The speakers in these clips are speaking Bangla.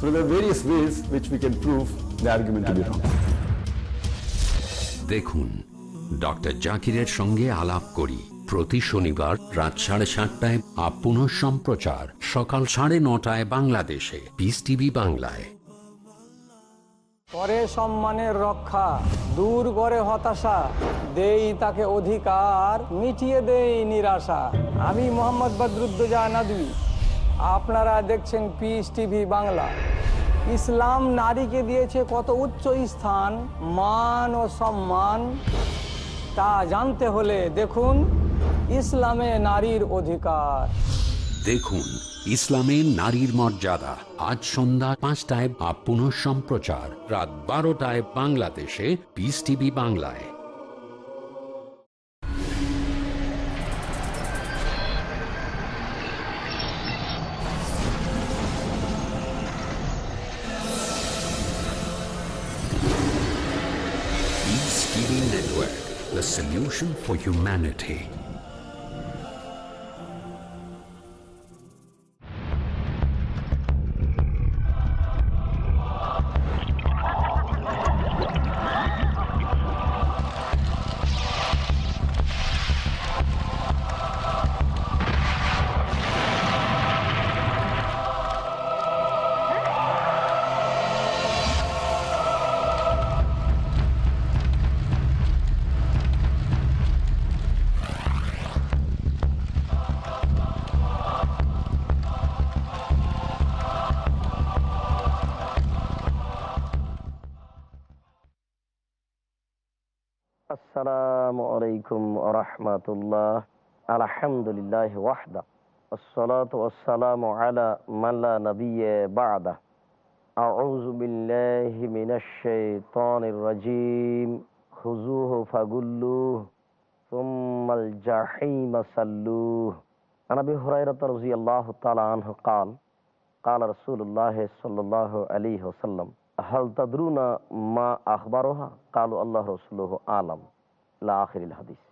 So there are various ways which we can prove the argument to be wrong. দেখুন ডক্টর জাকিরের সঙ্গে আলাপ করি। প্রতি শনিবার রাত সাড়ে সাতটায় আপন সম্প্রচার সকাল সাড়ে নটায় বাংলাদেশে। পিস টিভি বাংলায়। করে সম্মানের রক্ষা দূর করে হতাশা দেই তাকে অধিকার মিটিয়ে দেই নিরাশা। আমি মোহাম্মদ বদরুদ্দোজা নদী আপনারা দেখছেন পিস টিভি বাংলা। ইসলাম নারীকে দিয়েছে কত উচ্চ স্থান, মান ও সম্মান, তা জানতে হলে দেখুন ইসলামে নারীর অধিকার। দেখুন ইসলামের নারীর মর্যাদা। আজ সন্ধ্যা পাঁচটায় আপন সম্প্রচার রাত বারোটায় বাংলাদেশে পিস টিভি বাংলায়। The solution for humanity. আলাইকুম রহমতুল্লাহ আলহামদুলিল্লাহ ওয়াহদা والصلاة والسلام على من لا نبي بعده أعوذ بالله من الشيطان الرجيم خذوه فغلوه ثم الجحيم صلوه عن أبي هريرة رضي الله تعالى عنه قال قال رسول الله صلى الله عليه وسلم هل تدرون ما أخبرها قالوا الله رسوله আলম লা আখিরিল হাদিস।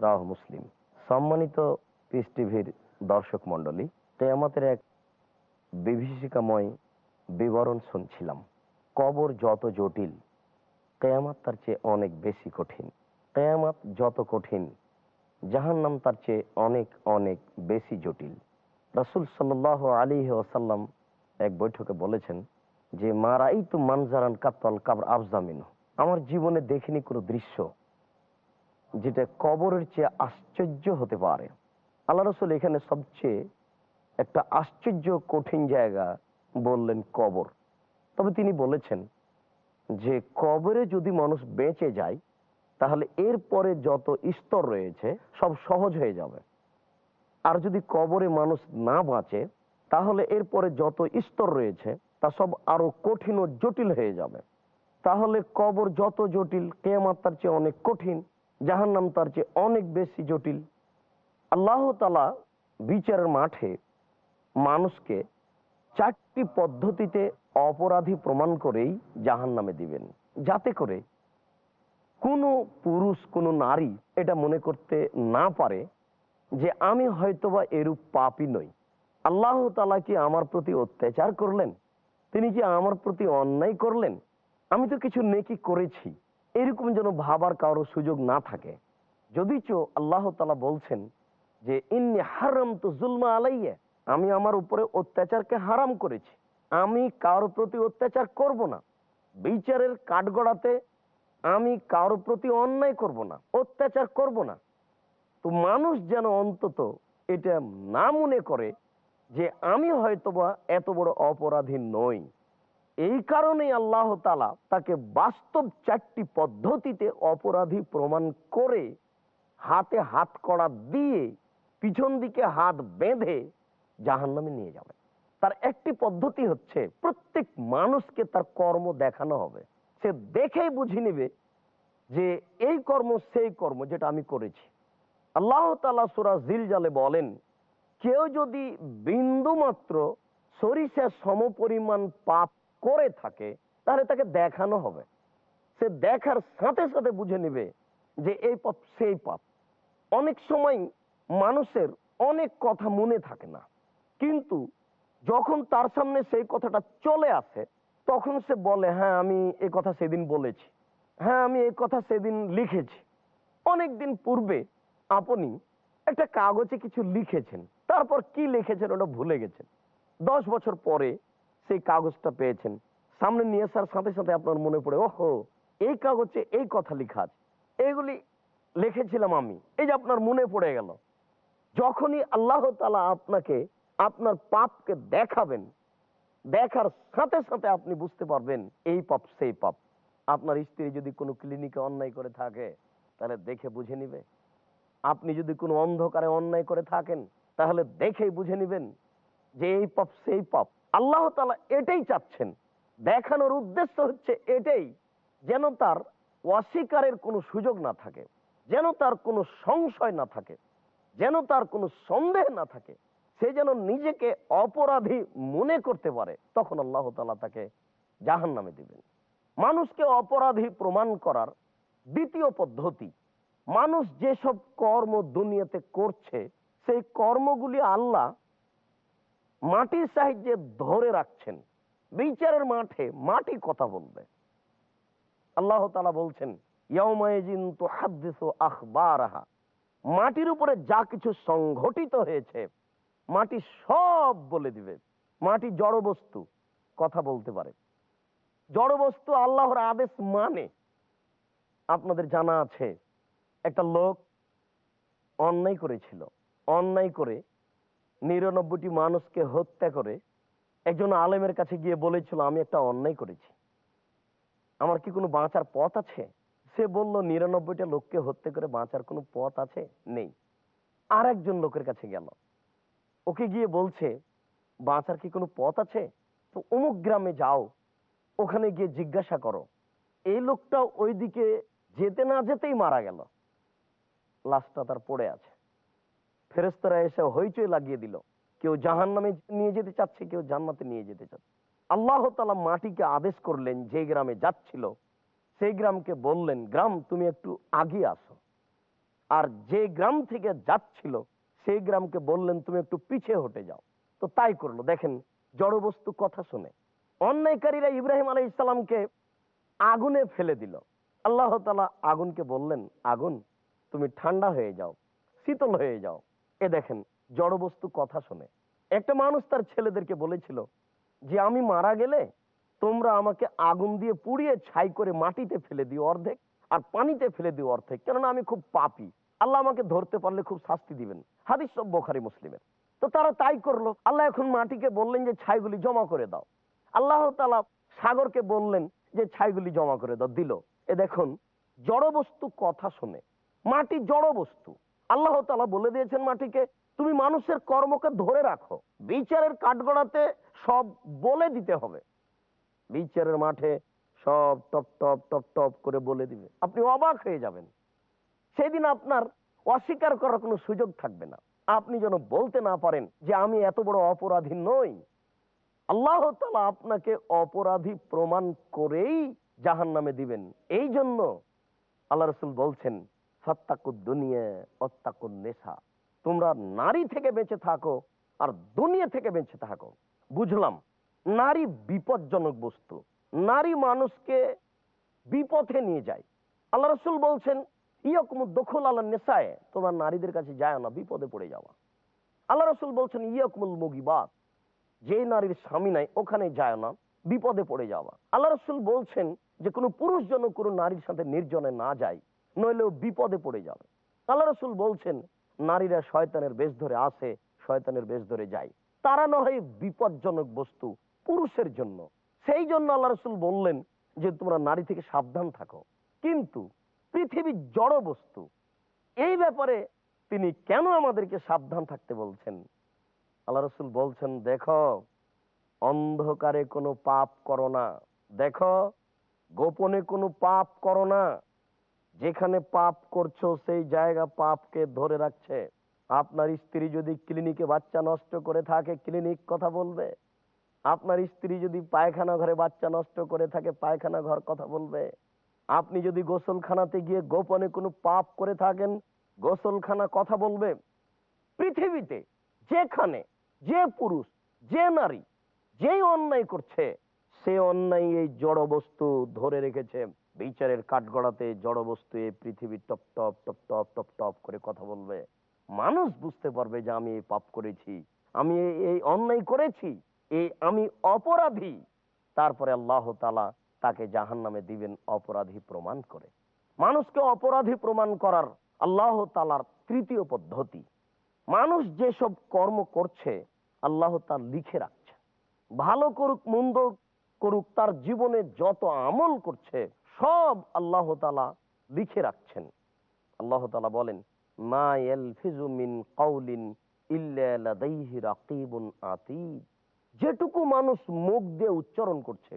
রাহ মুসলিম। সম্মানিত পিস টিভির দর্শক মণ্ডলী, কেয়ামতের এক বিভীষিকাময় বিবরণ শুনছিলাম। কবর যত জটিল, কেয়ামাত তার চেয়ে অনেক বেশি কঠিন। কেয়ামাত যত কঠিন, জাহান্নাম তার চেয়ে অনেক অনেক বেশি জটিল। রাসুল সাল্লাহ আলী ওসাল্লাম এক বৈঠকে বলেছেন যে মারাই তো মানজারান কাতল কাবর আফজামিন আমার জীবনে দেখিনি কোনো দৃশ্য যেটা কবরের চেয়ে আশ্চর্য হতে পারে। আল্লাহ রসুল এখানে সবচেয়ে একটা আশ্চর্য, কঠিন জায়গা বললেন কবর। তবে তিনি বলেছেন যে, কবরে যদি মানুষ বেঁচে যায়, তাহলে এরপরে যত স্তর রয়েছে, সব সহজ হয়ে যাবে। আর যদি কবরে মানুষ না বাঁচে, তাহলে এরপরে যত স্তর রয়েছে, তা সব আরও কঠিন ও জটিল হয়ে যাবে। তাহলে কবর যত জটিল, কেয়ামাত চেয়ে অনেক কঠিন। জাহান্নাম তার চেয়ে অনেক বেশি জটিল। আল্লাহ তালা বিচারের মাঠে মানুষকে চারটি পদ্ধতিতে অপরাধী প্রমাণ করেই জাহান নামে দিবেন। যাতে করে কোনো পুরুষ, কোনো নারী এটা মনে করতে না পারে যে আমি হয়তোবা এরূপ পাপই নই। আল্লাহ তালা কি আমার প্রতি অত্যাচার করলেন? তিনি কি আমার প্রতি অন্যায় করলেন? আমি তো কিছু নেকি করেছি। এরকম যেন ভাবার কারও সুযোগ না থাকে। যদিচ আল্লাহ তালা বলছেন যে, ইন্নি হারাম তো জুলমা আলাইয়া আমি আমার উপরে অত্যাচারকে হারাম করেছি। আমি কারোর প্রতি অত্যাচার করব না। বিচারের কাঠগড়াতে আমি কারোর প্রতি অন্যায় করব না, অত্যাচার করব না। তো মানুষ যেন অন্তত এটা না মনে করে যে, আমি হয়তোবা এত বড় অপরাধী নই। এই কারণেই আল্লাহ তালা তাকে বাস্তব চারটি পদ্ধতিতে অপরাধী প্রমাণ করে হাতে হাত কড়া দিয়ে পিছন দিকে হাত বেঁধে জাহান্নামে নিয়ে যাবে। তার একটি পদ্ধতি হচ্ছে প্রত্যেক মানুষকে তার কর্ম দেখানো হবে। সে দেখেই বুঝে নেবে যে এই কর্ম সেই কর্ম যেটা আমি করেছি। আল্লাহ তালা সুরা জিলজালে বলেন, কেউ যদি বিন্দু মাত্র সরিষা সমপরিমাণ পাপ করে থাকে, তাহলে তাকে দেখানো হবে। সে দেখার সাথে সাথে বুঝে নেবে যে এই পাপ সেই পাপ। অনেক সময় মানুষের অনেক কথা মনে থাকে না, কিন্তু যখন তার সামনে সেই কথাটা চলে আসে, তখন সে বলে হ্যাঁ আমি এই কথা সেদিন বলেছি। হ্যাঁ আমি এই কথা সেদিন লিখেছি। অনেক দিন পূর্বে আপনি একটা কাগজে কিছু লিখেছেন, তারপর কি লিখেছেন ওটা ভুলে গেছেন। দশ বছর পরে সেই কাগজটা পেয়েছেন। সামনে নিয়ে আসার সাথে সাথে আপনার মনে পড়ে, ওহো, এই কাগজে এই কথা লেখা আছে। এইগুলি লিখেছিলাম আমি। এই যে আপনার মনে পড়ে গেল। যখনই আল্লাহ তালা আপনাকে, আপনার পাপকে দেখাবেন, দেখার সাথে সাথে আপনি বুঝতে পারবেন, এই পাপ সেই পাপ। আপনার স্ত্রী যদি কোনো ক্লিনিকে অন্যায় করে থাকে, তাহলে দেখে বুঝে নিবে। আপনি যদি কোনো অন্ধকারে অন্যায় করে থাকেন, তাহলে দেখেই বুঝে নিবেন। যে এই পাপ, সেই পাপ। আল্লাহ তালা এটাই চাচ্ছেন। দেখানোর উদ্দেশ্য হচ্ছে এটাই, যেন তার অস্বীকারের কোনো সুযোগ না থাকে, যেন তার কোনো সংশয় না থাকে, যেন তার কোনো সন্দেহ না থাকে। সে যেন নিজেকে অপরাধী মনে করতে পারে, তখন আল্লাহ তালা তাকে জাহান নামে দিবেন। মানুষকে অপরাধী প্রমাণ করার দ্বিতীয় পদ্ধতি, মানুষ যেসব কর্ম দুনিয়াতে করছে, সেই কর্মগুলি আল্লাহ মাটির সাহায্যে ধরে রাখছেন। বিচারের মাঠে মাটি কথা বলবে। আল্লাহ তালা বলছেন মাটির উপরে যা কিছু সংঘটিত হয়েছে, মাটি সব বলে দিবে। মাটি জড় বস্তু কথা বলতে পারে। জড় বস্তু আল্লাহর আদেশ মানে। আপনাদের জানা আছে, একটা লোক অন্যায় করেছিল। অন্যায় করে নিরানব্বইটি মানুষকে হত্যা করে একজন আলেমের কাছে গিয়ে বলেছিল, আমি একটা অন্যায় করেছি। আমার কি কোনো বাঁচার পথ আছে? সে বলল, নিরানব্বইটা লোককে হত্যা করে বাঁচার কোনো পথ আছে? নেই। আর একজন লোকের কাছে গেল। ওকে গিয়ে বলছে, বাঁচার কি কোনো পথ আছে? তো অমুক গ্রামে যাও, ওখানে গিয়ে জিজ্ঞাসা করো। এই লোকটা ওইদিকে যেতে না যেতেই মারা গেল। লাশটা তার পড়ে আছে। ফেরেস্তারা এসে হইচই লাগিয়ে দিল। কেউ জাহান নামে নিয়ে যেতে চাচ্ছে, কেউ জান্নাতে নিয়ে যেতে চাচ্ছে। আল্লাহ তালা মাটিকে আদেশ করলেন, যে গ্রামে যাচ্ছিল, সেই গ্রামকে বললেন, গ্রাম, তুমি একটু আগে আসো। আর যে গ্রাম থেকে যাচ্ছিল, সেই গ্রামকে বললেন, তুমি একটু পিছে হটে যাও। তো তাই করল। দেখেন, জড়বস্তু কথা শুনে। অন্যায়কারীরা ইব্রাহিম আলাই ইসলামকে আগুনে ফেলে দিল। আল্লাহ তালা আগুনকে বললেন, আগুন, তুমি ঠান্ডা হয়ে যাও, শীতল হয়ে যাও। এ দেখেন, জড়বস্তু কথা শুনে। একটা মানুষ তার ছেলেদেরকে বলেছিল যে, আমি মারা গেলে তোমরা আমাকে আগুন দিয়ে পুড়িয়ে ছাই করে মাটিতে ফেলে দিও অর্ধেক আর পানিতে ফেলে দিও অর্ধেক। কেননা আমি খুব পাপি। আল্লাহ আমাকে ধরতে পারলে খুব শাস্তি দিবেন। হাদিস সব বোখারি মুসলিমের। তো তারা তাই করল। আল্লাহ এখন মাটিকে বললেন যে, ছাইগুলি জমা করে দাও। আল্লাহ তালা সাগরকে বললেন যে, ছাইগুলি জমা করে দাও। দিল। এ দেখুন, জড়বস্তু কথা শুনে। মাটি জড় বস্তু আল্লাহ তালা বলে দিয়েছেন মাটিকে, তুমি মানুষের কর্মকে ধরে রাখো। বিচারের কাঠগড়াতে সব বলে দিতে হবে। বিচারের মাঠে সব টপ টপ টপ টপ করে বলে দিবে। আপনি অবাক হয়ে যাবেন। সেদিন আপনার অস্বীকার করার কোনো সুযোগ থাকবে না। আপনি যেন বলতে না পারেন যে আমি এত বড় অপরাধী নই। আল্লাহ তালা আপনাকে অপরাধী প্রমাণ করেই জাহান নামে দিবেন। এই জন্য আল্লাহ রসুল বলছেন নেশা। তোমরা নারী থেকে বেঁচে থাকো আর দুনিয়া থেকে বেঁচে থাকো। বুঝলাম, নারী বিপজ্জনক বস্তু। নারী মানুষকে বিপথে নিয়ে যায়। আল্লাহ রসুল বলছেন ইয়কুম দখল আল্লাহ নেশায়, তোমার নারীদের কাছে যায় না, বিপদে পড়ে যাওয়া। আল্লাহ রসুল বলছেন, ইয়কুমুল মুগিবাত যে নারীর স্বামী নাই, ওখানে যায় না, বিপদে পড়ে যাওয়া। আল্লাহ রসুল বলছেন যে কোনো পুরুষ যেন কোনো নারীর সাথে নির্জনে না যায় নইলেও বিপদে পড়ে যাবে। আল্লাহ রসুল বলছেন, নারীরা শয়তানের বেশ ধরে আসে, শয়তানের বেশ ধরে যায়। তারা নয় বিপজ্জনক বস্তু, পুরুষের জন্য। সেই জন্য আল্লাহ রসুল বললেন যে, তোমরা নারী থেকে সাবধান থাকো। কিন্তু পৃথিবী জড় বস্তু, এই ব্যাপারে তিনি কেন আমাদেরকে সাবধান থাকতে বলছেন? আল্লাহ রসুল বলছেন, দেখো, অন্ধকারে কোনো পাপ করো না। দেখো, গোপনে কোনো পাপ করো না। যেখানে পাপ করছ, সেই জায়গা পাপকে ধরে রাখছে। আপনার স্ত্রী যদি ক্লিনিকে বাচ্চা নষ্ট করে থাকে, ক্লিনিক কথা বলবে? আপনার স্ত্রী যদি পায়খানা ঘরে বাচ্চা নষ্ট করে থাকে, পায়খানা ঘর কথা বলবে? আপনি যদি গোসলখানাতে গিয়ে গোপনে কোনো পাপ করে থাকেন, গোসলখানা কথা বলবে? পৃথিবীতে যেখানে যে পুরুষ, যে নারী, যেই অন্যায় করছে, সে অন্যায় এই জড় বস্তু ধরে রেখেছে। বিচারের কাঠগড়াতে জড় বস্তু এই পৃথিবী টপ টপ টপ টপ টপ টপ করে কথা বলবে। মানুষ বুঝতে পারবে যে আমি পাপ করেছি, আমি এই অন্যায় করেছি এই আমি অপরাধী। তারপরে আল্লাহ তালা তাকে জাহান নামে দিবেন অপরাধী প্রমাণ করে। মানুষকে অপরাধী প্রমাণ করার আল্লাহ তালার তৃতীয় পদ্ধতি। মানুষ যেসব কর্ম করছে, আল্লাহ তা লিখে রাখছে। ভালো করুক, মন্দ করুক, তার জীবনে যত আমল করছে সব আল্লাহ তালা লিখে রাখছেন। আল্লাহ তালা বলেন যেটুকু মানুষ মুখ দিয়ে উচ্চারণ করছে,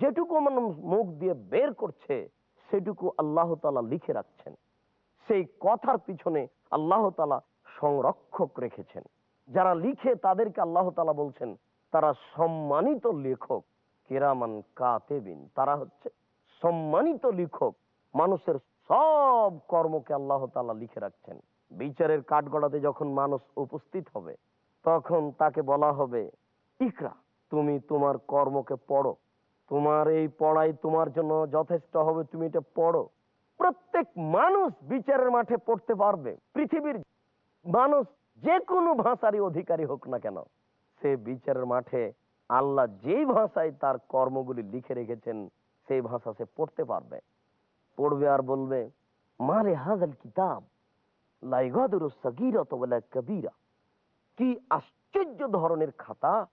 যেটুকু মানুষ মুখ দিয়ে বের করছে, সেটুকু আল্লাহ তালা লিখে রাখছেন। সেই কথার পিছনে আল্লাহ তালা সংরক্ষক রেখেছেন। যারা লিখে তাদেরকে আল্লাহ তালা বলছেন, তারা সম্মানিত লেখক, কেরামান কাতেবিন। তারা হচ্ছে সম্মানিত লেখক মানুষের সব কর্মকে আল্লাহ তালা লিখে রাখছেন। বিচারের কাঠগড়াতে যখন মানুষ উপস্থিত হবে, তখন তাকে বলা হবে, ইকরা, তুমি তোমার কর্মকে পড়ো। তোমার এই পড়াই তোমার জন্য যথেষ্ট হবে, তুমি এটা পড়ো। প্রত্যেক মানুষ বিচারের মাঠে পড়তে পারবে। পৃথিবীর মানুষ যে কোনো ভাষারই অধিকারী হোক না কেন, সে বিচারের মাঠে আল্লাহ যেই ভাষায় তার কর্মগুলি লিখে রেখেছেন সেই ভাষা সে পড়তে পারবে। পড়বে আর বলবে মারে হাজাল কিতাব কবিরা। কি আশ্চর্য ধরনের খাতা,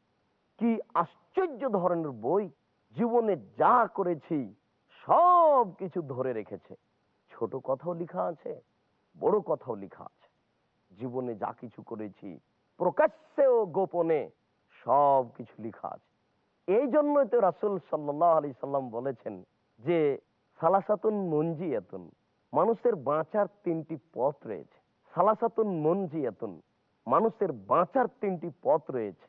কি আশ্চর্য ধরনের বই, জীবনে যা করেছি সব কিছু ধরে রেখেছে। ছোট কথাও লিখা আছে, বড় কথাও লিখা আছে। জীবনে যা কিছু করেছি প্রকাশ্যে ও গোপনে সব কিছু লেখা আছে। এই জন্যই তো রাসুল সাল্লাহ আলি সাল্লাম বলেছেন যে, সালাসাতুন মঞ্জিয়াতুন মানুষের বাঁচার তিনটি পথ রয়েছে। সালাসাতুন মঞ্জিয়াতুন মানুষের বাঁচার তিনটি পথ রয়েছে।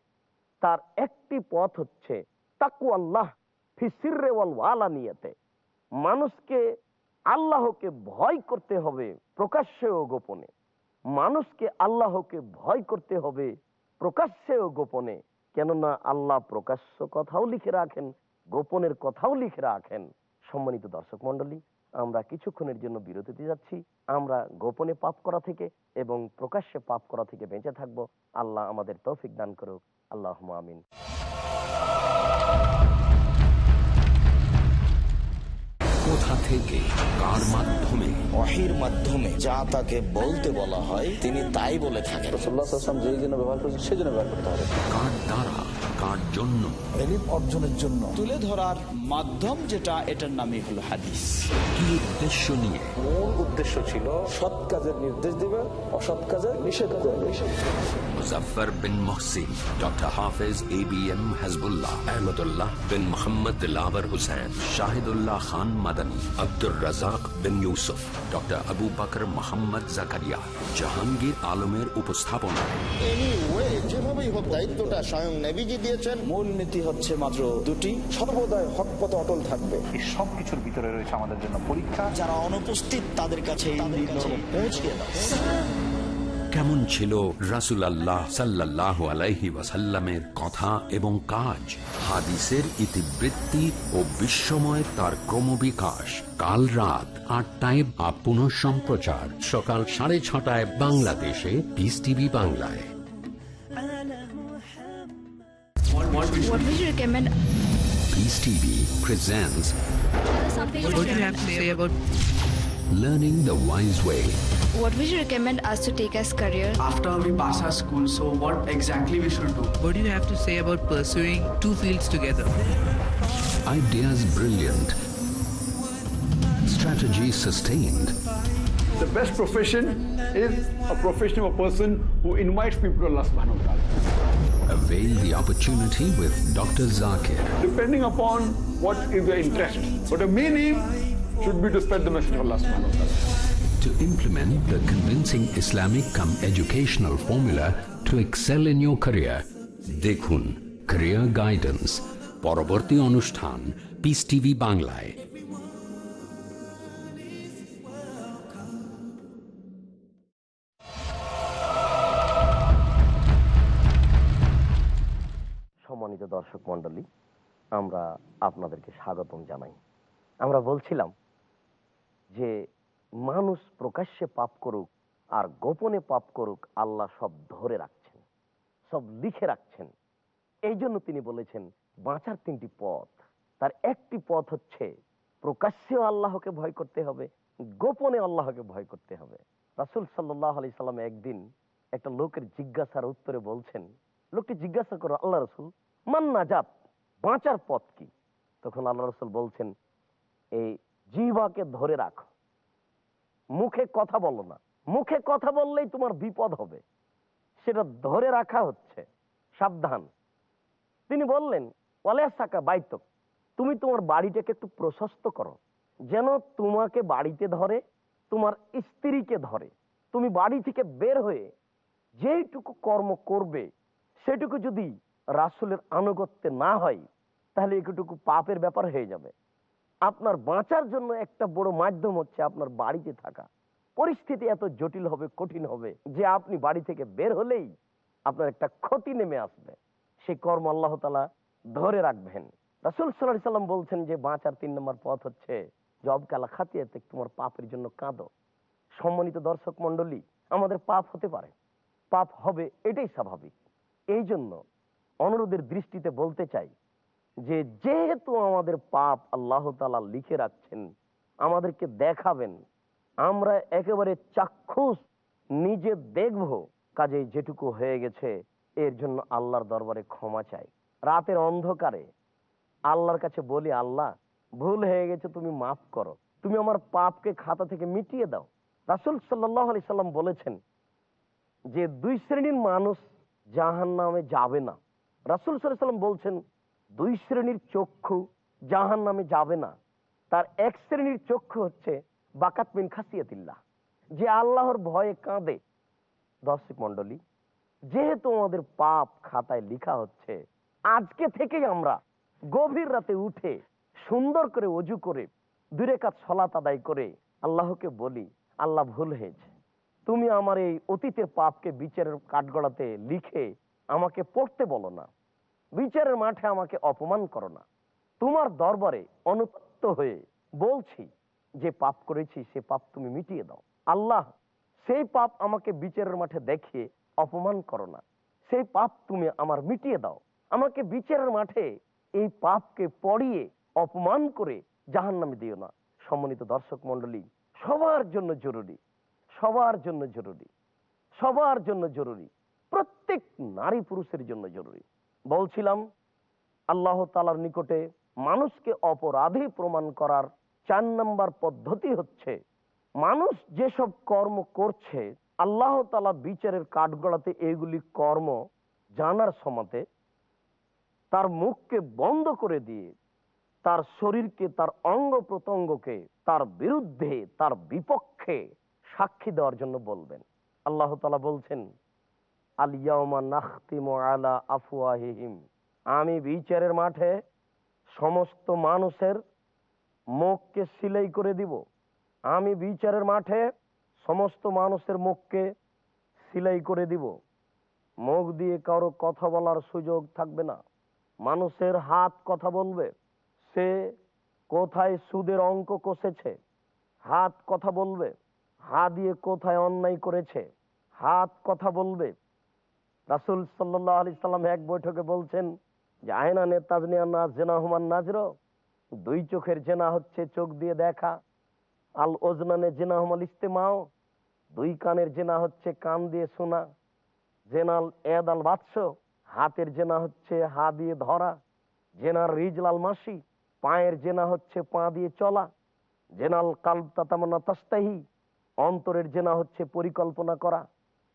তার একটি পথ হচ্ছে তাকু আল্লাহ ফিসিরে ওয়াল ওয়ালানিয়াতে। মানুষকে আল্লাহকে ভয় করতে হবে প্রকাশ্যে ও গোপনে। মানুষকে আল্লাহকে ভয় করতে হবে প্রকাশ্যে ও গোপনে। কেননা আল্লাহ প্রকাশ্য কথাও লিখে রাখেন, গোপনের কথাও লিখে রাখেন। সম্মানিত দর্শক মন্ডলী আমরা কিছুক্ষণের জন্য বিরতিতে যাচ্ছি। আমরা গোপনে পাপ করা থেকে এবং প্রকাশ্যে পাপ করা থেকে বেঁচে থাকব। আল্লাহ আমাদের তৌফিক দান করুক। আল্লাহ আমিন। কোথা থেকে কার মাধ্যমে? অহির মাধ্যমে যা তাকে বলতে বলা হয় তিনি তাই বলে থাকেন। রসুল্লাহ আসলাম যেই জন্য ব্যবহার করছেন সেই জন্য ব্যবহার করতে হবে। কার দ্বারা? কার জন্য। অর্জনের জন্য। তুলে ধরার মাধ্যম যেটা এটার নামই হলো হাদিস। কি উদ্দেশ্য নিয়ে? মূল উদ্দেশ্য ছিল সৎ কাজের নির্দেশ দিবে অসৎ কাজের নিষেধ করবে Muzaffar bin Mohsin doctor Hafez A B M Hasbullah Ahmadullah bin Mohammad Lavar Hussain Shahidullah Khan Madani Abdur Razzak bin Yusuf doctor Abu Bakar Mohammad Zakaria Jahangir আলমের উপস্থাপনা। Anyway, যেভাবেই হোক দায়িত্বটা স্বয়ং নেভিজি দিয়েছেন। মূল নীতি হচ্ছে মাত্র দুটি। সর্বদাই হক পথে অটল থাকবে। এই সব ভিতরে রয়েছে আমাদের জন্য পরীক্ষা। যারা অনুপস্থিত তাদের কাছে এই দাও। কেমন ছিল রাসুল আল্লাহ সাল্লাহ আলাইহি ওয়াসাল্লামের কথা এবং কাজ? হাদিসের ইতিবৃত্তি ও বিস্ময় তার ক্রমবিকাশ। কাল রাত আটটায় বা পুনঃ সম্প্রচার সকাল সাড়ে ছটায় বাংলাদেশে পিস টিভি বাংলায়। What would you, what would you recommend? Peace TV presents. What do you have to say about learning the wise way? What would you recommend us to take as career? After we pass our school, so what exactly we should do? What do you have to say about pursuing two fields together? Ideas brilliant. Strategy sustained. The best profession is a professional person who invites people to Allah subhanahu wa ta'ala. Avail the opportunity with Dr. Zakir. Depending upon what is their interest. But the main aim should be to spread the message of Allah subhanahu wa ta'ala. To implement the convincing Islamic come educational formula to excel in your career. দেখুন career guidance পরবর্তী অনুষ্ঠান পিস টিভি বাংলায় আমরা আপনাদেরকে স্বাগতম জানাই। আমরা বলছিলাম যে, মানুষ প্রকাশ্যে পাপ করুক আর গোপনে পাপ করুক আল্লাহ সব ধরে রাখছেন, সব লিখে রাখছেন। এই জন্য তিনি বলেছেন, বাঁচার তিনটি পথ। তার একটি পথ হচ্ছে, প্রকাশ্যেও আল্লাহকে ভয় করতে হবে, গোপনে আল্লাহকে ভয় করতে হবে। রাসুল সাল্লাহ আলি সাল্লাম একদিন একটা লোকের জিজ্ঞাসার উত্তরে বলছেন, লোকটি জিজ্ঞাসা করো আল্লাহ রসুল মান নাজাত বাঁচার পথ কি? তখন আল্লাহ রসুল বলছেন, এই জিহ্বাকে ধরে রাখো। মুখে কথা বলো না। মুখে কথা বললেই তোমার বিপদ হবে। সেটা ধরে রাখা হচ্ছে। সাবধান। তিনি বললেন বাইতক, তুমি তোমার বাড়িটাকে একটু প্রশস্ত করো। যেন তোমাকে বাড়িতে ধরে, তোমার স্ত্রীকে ধরে। তুমি বাড়ি থেকে বের হয়ে যেইটুকু কর্ম করবে, সেটুকু যদি রাসুলের আনুগত্যে না হয়, তাহলে একটুকু পাপের ব্যাপার হয়ে যাবে। আপনার বাঁচার জন্য একটা বড় মাধ্যম হচ্ছে আপনার বাড়িতে থাকা। পরিস্থিতি এত জটিল হবে, কঠিন হবে, যে আপনি বাড়ি থেকে বের হলেই আপনার একটা ক্ষতি নেমে আসবে। সেই কর্ম আল্লাহ তালা ধরে রাখবেন। রাসুল সাল্লাহ সাল্লাম বলছেন যে, বাঁচার তিন নম্বর পথ হচ্ছে জব কালা খাতিয়াতে তোমার পাপের জন্য কাঁদো। সম্মানিত দর্শক মন্ডলী আমাদের পাপ হতে পারে। পাপ হবে, এটাই স্বাভাবিক। এই জন্য অনুরোধের দৃষ্টিতে বলতে চাই যে যেহেতু আমাদের পাপ আল্লাহ তালা লিখে রাখছেন, আমাদেরকে দেখাবেন, আমরা একেবারে চাক্ষুষ, নিজে দেখব কাজে যেটুকু হয়ে গেছে, এর জন্য আল্লাহর দরবারে ক্ষমা চাই। রাতের অন্ধকারে আল্লাহর কাছে বলি, আল্লাহ, ভুল হয়ে গেছে, তুমি মাফ করো। তুমি আমার পাপকে খাতা থেকে মিটিয়ে দাও। রাসুল সাল্লাহ আলি সাল্লাম বলেছেন যে, দুই শ্রেণির মানুষ জাহান নামে যাবে না। রাসুল সাল্লাম বলছেন, দুই শ্রেণির চক্ষু জাহান নামে যাবে না। তার এক শ্রেণির চক্ষু হচ্ছে বাকাত মিন খাসিয়াতিল্লাহ। যে আল্লাহর ভয়ে কাঁদে। দর্শক মন্ডলী যেহেতু আমাদের পাপ খাতায় লেখা হচ্ছে, আজকে থেকেই আমরা গভীর রাতে উঠে সুন্দর করে অজু করে দূরে কাজ সলাত আদায় করে আল্লাহকে বলি, আল্লাহ ভুল হয়েছে। তুমি আমার এই অতীতের পাপকে বিচারের কাঠগড়াতে লিখে আমাকে পড়তে বলো না। বিচারের মাঠে আমাকে অপমান করো না। তোমার দরবারে অনুতপ্ত হয়ে বলছি, যে পাপ করেছি, সে পাপ তুমি মিটিয়ে দাও। আল্লাহ, সেই পাপ আমাকে বিচারের মাঠে দেখিয়ে অপমান করো না। সেই পাপ তুমি আমার মিটিয়ে দাও। আমাকে বিচারের মাঠে এই পাপকে পড়িয়ে অপমান করে জাহান নামে দিও না। সম্মানিত দর্শক মন্ডলী সবার জন্য জরুরি, সবার জন্য জরুরি, সবার জন্য জরুরি, প্রত্যেক নারী পুরুষের জন্য জরুরি। বলছিলাম, আল্লাহ তালার নিকটে মানুষকে অপরাধী প্রমাণ করার চার নম্বর পদ্ধতি হচ্ছে, মানুষ যেসব কর্ম করছে, আল্লাহ তালা বিচারের কাঠগড়াতে এইগুলি কর্ম জানার সমাতে তার মুখকে বন্ধ করে দিয়ে, তার শরীরকে, তার অঙ্গ প্রত্যঙ্গকে, তার বিরুদ্ধে, তার বিপক্ষে সাক্ষী দেওয়ার জন্য বলবেন। আল্লাহ তালা বলছেন আমি বিচারের মাঠে সমস্ত মানুষের মুখকে সিলাই করে দিব। আমি বিচারের মাঠে সমস্ত মানুষের মুখকে সিলাই করে দিব। মুখ দিয়ে কারও কথা বলার সুযোগ থাকবে না। মানুষের হাত কথা বলবে। সে কোথায় সুদের অঙ্ক কষেছে? হাত কথা বলবে। হাত দিয়ে কোথায় অন্যায় করেছে? হাত কথা বলবে। রাসুল সাল্লাহ আলি সাল্লাম এক বৈঠকে বলছেন যে, আয়না নে তাজনিয়া নাজ জেনা হুমান নাজর? দুই চোখের জেনা হচ্ছে চোখ দিয়ে দেখা। আল ওজনানে জেনা হুমাল ইস্তেমাও? দুই কানের জেনা হচ্ছে কান দিয়ে শোনা। জেনাল এদ আল বাৎস হাতের জেনা হচ্ছে হা দিয়ে ধরা। জেনার রিজলাল মাসি? পায়ের জেনা হচ্ছে পা দিয়ে চলা। জেনাল কালতাতামনা তাস্তাহি অন্তরের জেনা হচ্ছে পরিকল্পনা করা।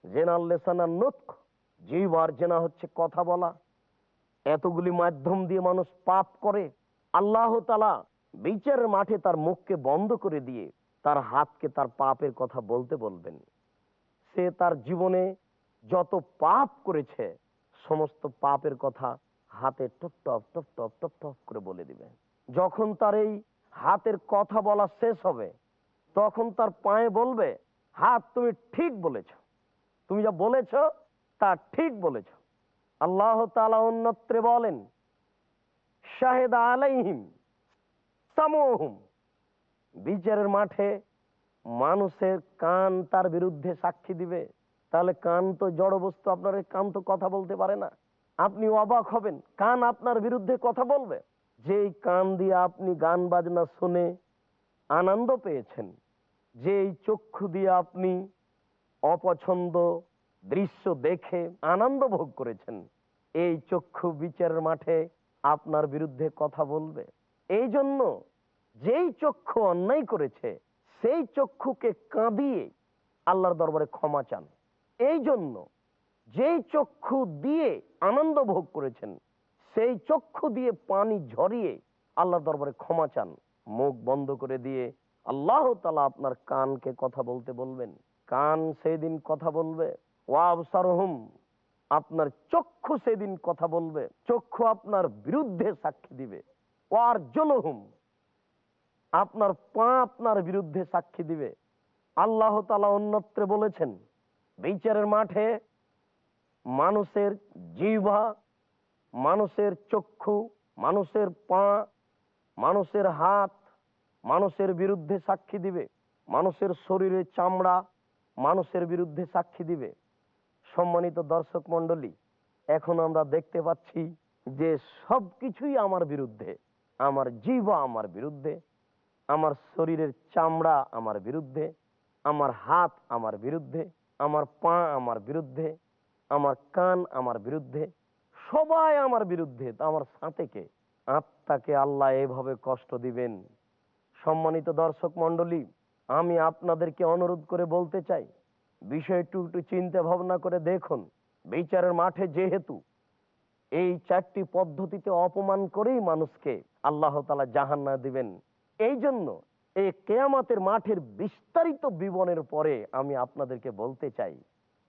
জেনাল লেসানা নুৎক জিবার জেনা হচ্ছে কথা বলা, এতগুলি মাধ্যম দিয়ে মানুষ পাপ করে, আল্লাহ তালা বিচারের মাঠে তার মুখকে বন্ধ করে দিয়ে তার হাতকে তার পাপের কথা বলতে বলবেন। সে তার জীবনে যত পাপ করেছে, সমস্ত পাপের কথা হাতে টপ টপ টপ টপ টপ টপ করে বলে দিবে। যখন তার এই হাতের কথা বলা শেষ হবে, তখন তার পায়ে বলবে, হাত তুমি ঠিক বলেছ। তুমি যা বলেছ তা ঠিক বলেছ। আল্লাহ তালা অন্যত্রে বলেন, শাহেদা আলাইহিম সামোহুম। বিচারের মাঠে মানুষের কান তার বিরুদ্ধে সাক্ষী দিবে। তাহলে কান তো জড় বস্তু, আপনার কান তো কথা বলতে পারে না। আপনি অবাক হবেন, কান আপনার বিরুদ্ধে কথা বলবে। যেই কান দিয়ে আপনি গান বাজনা শুনে আনন্দ পেয়েছেন, যেই চক্ষু দিয়ে আপনি অপছন্দ দৃশ্য দেখে আনন্দ ভোগ করেছেন। এই চক্ষু বিচারের মাঠে আপনার বিরুদ্ধে কথা বলবে। এই জন্য যেই চক্ষু অন্যায় করেছে, সেই চক্ষুকে কাঁদিয়ে আল্লাহর দরবারে ক্ষমা চান। এই জন্য যেই চক্ষু দিয়ে আনন্দ ভোগ করেছেন, সেই চক্ষু দিয়ে পানি ঝরিয়ে আল্লাহর দরবারে ক্ষমা চান। মুখ বন্ধ করে দিয়ে আল্লাহ তালা আপনার কানকে কথা বলতে বলবেন। কান সেদিন কথা বলবে। আপনার চক্ষু সেদিন কথা বলবে, চক্ষু আপনার বিরুদ্ধে সাক্ষী দিবে। ওয়ার জলহুম আপনার পা আপনার বিরুদ্ধে সাক্ষী দিবে। আল্লাহ তালা অন্যত্রে বলেছেন, বিচারের মাঠে মানুষের জিহ্বা, মানুষের চক্ষু, মানুষের পা, মানুষের হাত, মানুষের বিরুদ্ধে সাক্ষী দিবে। মানুষের শরীরের চামড়া, মানুষের বিরুদ্ধে সাক্ষী দিবে। সম্মানিত দর্শক মন্ডলী এখন আমরা দেখতে পাচ্ছি যে সব কিছুই আমার বিরুদ্ধে, আমার জীব আমার বিরুদ্ধে, আমার শরীরের চামড়া আমার বিরুদ্ধে, আমার হাত আমার বিরুদ্ধে, আমার পা আমার বিরুদ্ধে, আমার কান আমার বিরুদ্ধে, সবাই আমার বিরুদ্ধে আমার সাথে কে? আত্মাকে আল্লাহ এভাবে কষ্ট দিবেন। সম্মানিত দর্শক মন্ডলী আমি আপনাদেরকে অনুরোধ করে বলতে চাই বিষয়টু একটু চিন্তা ভাবনা করে দেখুন। বিচারের মাঠে যেহেতু এই চারটি পদ্ধতিতে অপমান করেই মানুষকে আল্লাহ তালা জাহান্না দিবেন এই জন্য এই কেয়ামাতের মাঠের বিস্তারিত বিবরণের পরে আমি আপনাদেরকে বলতে চাই,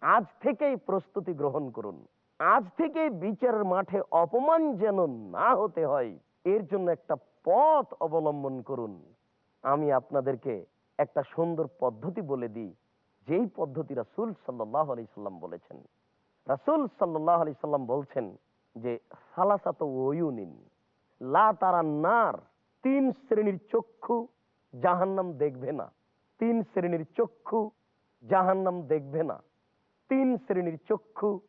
আজ থেকেই প্রস্তুতি গ্রহণ করুন। আজ থেকেই বিচারের মাঠে অপমান যেন না হতে হয়, এর জন্য একটা পথ অবলম্বন করুন। আমি আপনাদেরকে একটা সুন্দর পদ্ধতি বলে দিই যেই পদ্ধতি রাসুল সাল্লাহ আলি সাল্লাম বলেছেন, রাসুল সাল্লাহ আলি সাল্লাম বলছেন যে, সালাসাত ওয়ুনিন লা তারা নার, তিন শ্রেণির চক্ষু জাহান্নাম দেখবে না। তিন শ্রেণির চক্ষু জাহান্নাম দেখবে না। তিন শ্রেণির চক্ষু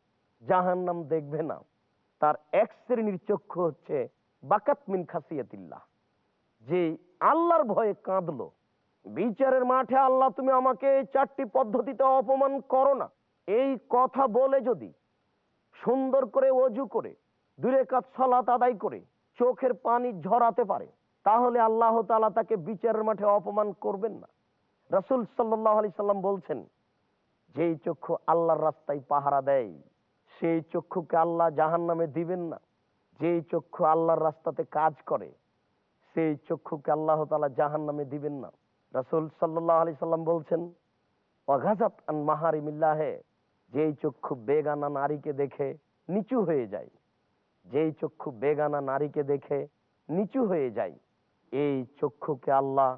জাহান্নাম দেখবে না। তার এক শ্রেণির চক্ষু হচ্ছে বাকাত মিন খাসিয়াতিল্লাহ। যে আল্লাহর ভয়ে কাঁদলো বিচারের মাঠে আল্লাহ তুমি আমাকে চারটি পদ্ধতিতে অপমান করো না। এই কথা বলে যদি, সুন্দর করে অজু করে দূরে কাজ সলাত আদায় করে, চোখের পানি ঝরাতে পারে, তাহলে আল্লাহ তালা তাকে বিচারের মাঠে অপমান করবেন না। রসুল সাল্লাহ আলি সাল্লাম বলছেন, যেই চক্ষু আল্লাহর রাস্তায় পাহারা দেয়, সেই চক্ষুকে আল্লাহ জাহান নামে দিবেন না। যেই চক্ষু আল্লাহর রাস্তাতে কাজ করে, সেই চক্ষুকে আল্লাহ তালা জাহান নামে দিবেন না। রসুল সাল্লাহ আলি সাল্লাম বলছেন, অঘাজাত আন মাহারিমিল্লাহে, যেই চক্ষু বেগানা নারীকে দেখে নিচু হয়ে যায়, যেই চক্ষু বেগানা নারীকে দেখে নিচু হয়ে যায়, এই চক্ষুকে আল্লাহ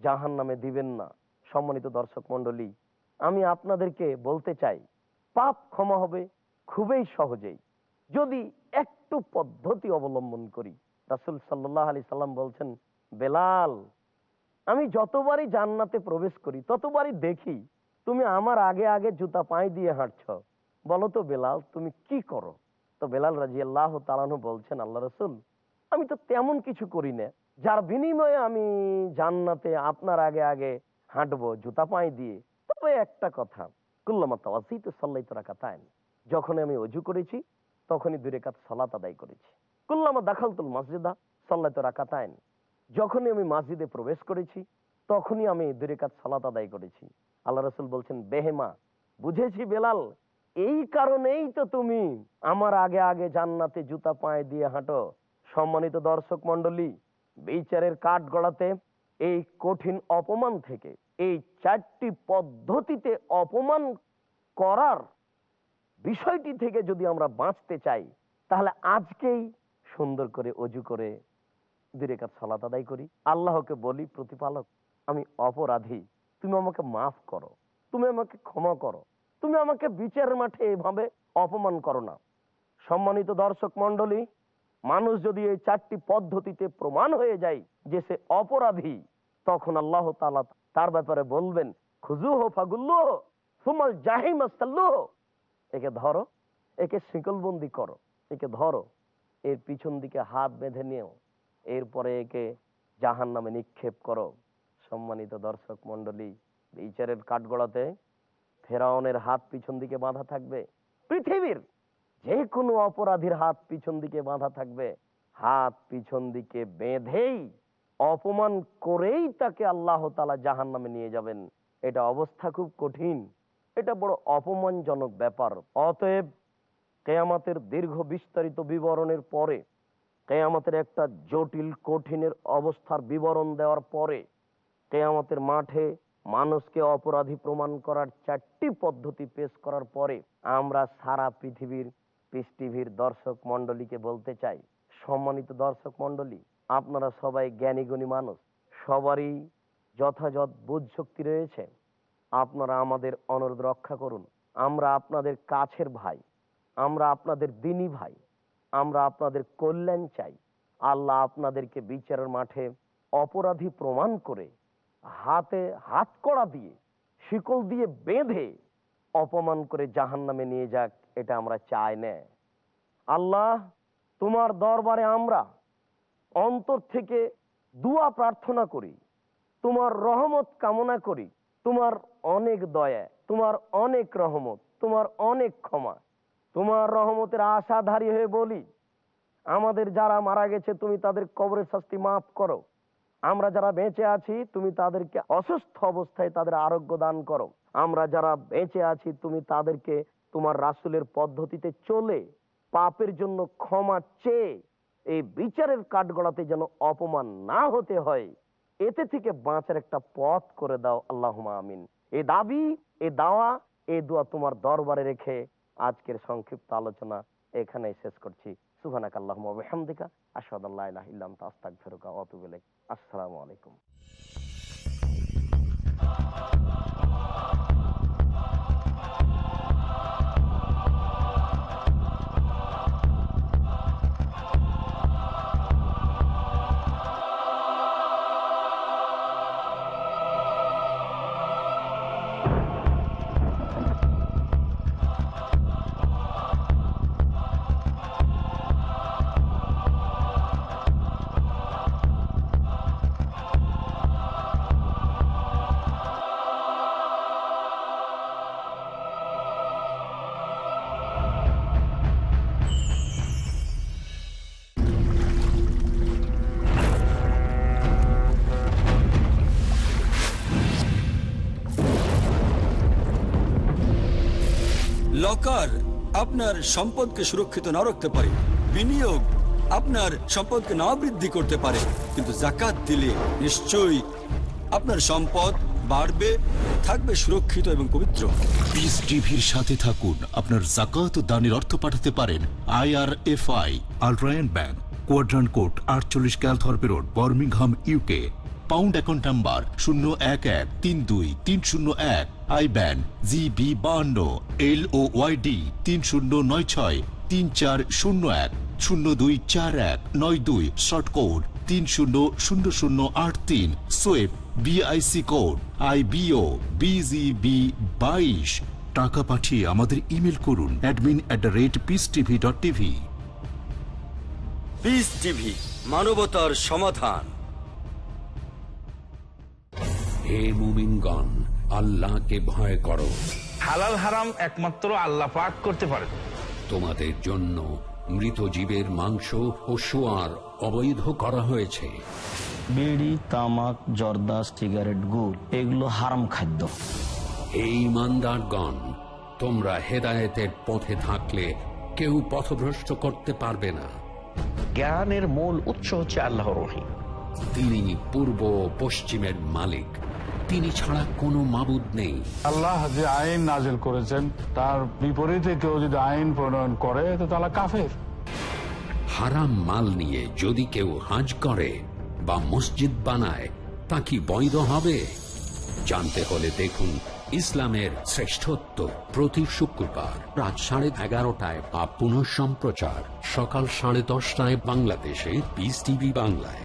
জাহান নামে দিবেন না। সম্মানিত দর্শক মন্ডলী আমি আপনাদেরকে বলতে চাই, পাপ ক্ষমা হবে খুবই সহজেই। যদি একটু পদ্ধতি অবলম্বন করি, রাসুল সাল্লাহ আলি সাল্লাম বলছেন, বেলাল আমি যতবারই জান্নাতে প্রবেশ করি, ততবারই দেখি তুমি আমার আগে আগে জুতা পায়ে দিয়ে হাঁটছ। বলো তো বেলাল, তুমি কি করো? তো বেলাল রাজি আল্লাহ তালানু বলছেন, আল্লাহ রসুল, আমি তো তেমন কিছু করি না। যার বিনিময়ে আমি জান্নাতে আপনার আগে আগে হাঁটবো জুতা পায়ে দিয়ে। তবে একটা কথা, কুল্লামা তাওয়াসি তো সাল্লাই তোরা কাতায় যখন আমি অজু করেছি, তখনই কুল্লামা দাখালতুল যখনই আমি মসজিদে প্রবেশ করেছি, তখনই আমি দূরে কাজ সালাত আদায় করেছি। আল্লাহ রসুল বলছেন, বেহেমা, বুঝেছি বেলাল, এই কারণেই তো তুমি আমার আগে আগে জান্নাতে জুতা পায়ে দিয়ে হাঁটো। সম্মানিত দর্শক মন্ডলী বিচারের কাঠ গড়াতে এই কঠিন অপমান থেকে, এই চারটি পদ্ধতিতে অপমান করার বিষয়টি থেকে যদি আমরা বাঁচতে চাই, তাহলে আজকেই সুন্দর করে অজু করে দূরে কাজ সালাত আদায় করি। আল্লাহকে বলি, প্রতিপালক, আমি অপরাধী। তুমি আমাকে মাফ করো। তুমি আমাকে ক্ষমা করো। তুমি আমাকে বিচারের মাঠে এভাবে অপমান করো না। সম্মানিত দর্শক মন্ডলী মানুষ যদি এই চারটি পদ্ধতিতে প্রমাণ হয়ে যায় যে সে অপরাধী, তখন আল্লাহ তালা তার ব্যাপারে বলবেন খুজু হো সুমল জাহিম একে ধরো, একে শিকলবন্দি করো, একে ধরো, এর পিছন দিকে হাত বেঁধে নিও এরপরে একে জাহান নামে নিক্ষেপ করো। সম্মানিত দর্শক মন্ডলী বিচারের কাঠগড়াতে ফেরাউনের হাত পিছন দিকে বাঁধা থাকবে। পৃথিবীর যে কোনো অপরাধীর হাত পিছন দিকে বাঁধা থাকবে। হাত পিছন দিকে বেঁধেই অপমান করেই তাকে আল্লাহ তালা জাহান নামে নিয়ে যাবেন। এটা অবস্থা খুব কঠিন। এটা বড় অপমানজনক ব্যাপার। অতএব কেয়ামাতের দীর্ঘ বিস্তারিত বিবরণের পরে কেয়ামতের একটা জটিল, কঠিনের অবস্থার বিবরণ দেওয়ার পরে কেয়ামতের মাঠে মানুষকে অপরাধী প্রমাণ করার চারটি পদ্ধতি পেশ করার পরে আমরা সারা পৃথিবীর পিস টিভির দর্শক মন্ডলীকে বলতে চাই। সম্মানিত দর্শক মন্ডলী আপনারা সবাই জ্ঞানীগুণী মানুষ, সবারই যথাযথ বুধ শক্তি রয়েছে। আপনারা আমাদের অনুরোধ রক্ষা করুন। আমরা আপনাদের কাছের ভাই, আমরা আপনাদের দিনী ভাই। আমরা আপনাদের কল্যাণ চাই। আল্লাহ আপনাদেরকে বিচারের মাঠে অপরাধী প্রমাণ করে হাতে হাত কড়া দিয়ে, শিকল দিয়ে বেঁধে অপমান করে জাহান নামে নিয়ে যাক, এটা আমরা চাই না। আল্লাহ, তোমার দরবারে আমরা অন্তর থেকে দুয়া প্রার্থনা করি, তোমার রহমত কামনা করি, তোমার অনেক দয়া, তোমার অনেক রহমত, তোমার অনেক ক্ষমা। তোমার রহমতের আশাধারী হয়ে বলি, আমাদের যারা মারা গেছে, তুমি তাদের কবরের শাস্তি মাফ করো। আমরা যারা বেঁচে আছি, তুমি তাদেরকে অসুস্থ অবস্থায় তাদের আরোগ্য দান করো। আমরা যারা বেঁচে আছি, তুমি তাদেরকে তোমার রাসুলের পদ্ধতিতে চলে, পাপের জন্য ক্ষমা চেয়ে, এই বিচারের কাঠগড়াতে যেন অপমান না হতে হয়। এতে থেকে বাঁচার একটা পথ করে দাও আল্লাহ আমিন। এ দাবি, এ দাওয়া, এ দোয়া তোমার দরবারে রেখে আজকের সংক্ষিপ্ত আলোচনা এখানেই শেষ করছি। সুবহানাক আল্লাহুম্মা ওয়া ইসলাম তাস্তাক আল্লা ফেরুকা ইল্লা লকার আপনার সম্পদকে সুরক্ষিত না রাখতে পারে। বিনিয়োগ আপনার সম্পদকে না বৃদ্ধি করতে পারে। কিন্তু জাকাত দিলে নিশ্চয়ই আপনার সম্পদ বাড়বে, থাকবে সুরক্ষিত এবং পবিত্র। পিস টিভির সাথে থাকুন। আপনার জাকাত দানের অর্থ পাঠাতে পারেন আইআরএফআই আলট্রায়ন ব্যাংক কোয়াড্রান্ট কোড আটচল্লিশ Calthorpe road, Birmingham UK pound account number শূন্য এক এক তিন দুই তিন শূন্য এক আই ব্যান জিবি বাহান্ন এল ও ওয়াইডি তিন শূন্য নয় ছয় তিন চার শূন্য এক শূন্য দুই চার এক নয় দুই শর্ট কোড তিন শূন্য শূন্য শূন্য আট তিন সোয়েব বিআইসি কোড আই বিও বিজিবি বাইশ টাকা পাঠিয়ে আমাদের ইমেল করুন admin at the rate peace TV dot TV মানবতার সমাধান। হে মুমিনগণ আল্লাহকে ভয় করো। হালাল হারাম একমাত্র আল্লাহ পাক করতে পারে। তোমাদের জন্য মৃত জীবের মাংস ও সোয়ার অবৈধ করা হয়েছে। বিড়ি তামাক জর্দা সিগারেট গুড় এগুলো হারাম খাদ্য। এই ইমানদারগণ তোমরা হেদায়েতের পথে থাকলে কেউ পথভ্রষ্ট করতে পারবে না। জ্ঞানের মূল উৎস হচ্ছে আল্লাহর রহিম তিনি পূর্ব পশ্চিমের মালিক। তিনি ছাড়া কোনো মাবুদ নেই। আল্লাহ যে আইন নাজিল করেছেন তার বিপরীতে কেউ যদি আইন প্রণয়ন করে তো তারা কাফের। হারাম মাল নিয়ে যদি কেউ হাজ করে বা মসজিদ বানায় তা কি বৈধ হবে? জানতে হলে দেখুন ইসলামের শ্রেষ্ঠত্ব প্রতি শুক্রবার রাত সাড়ে এগারোটায় বা পুনঃ সম্প্রচার সকাল সাড়ে দশটায় বাংলাদেশে পিস টিভি বাংলায়।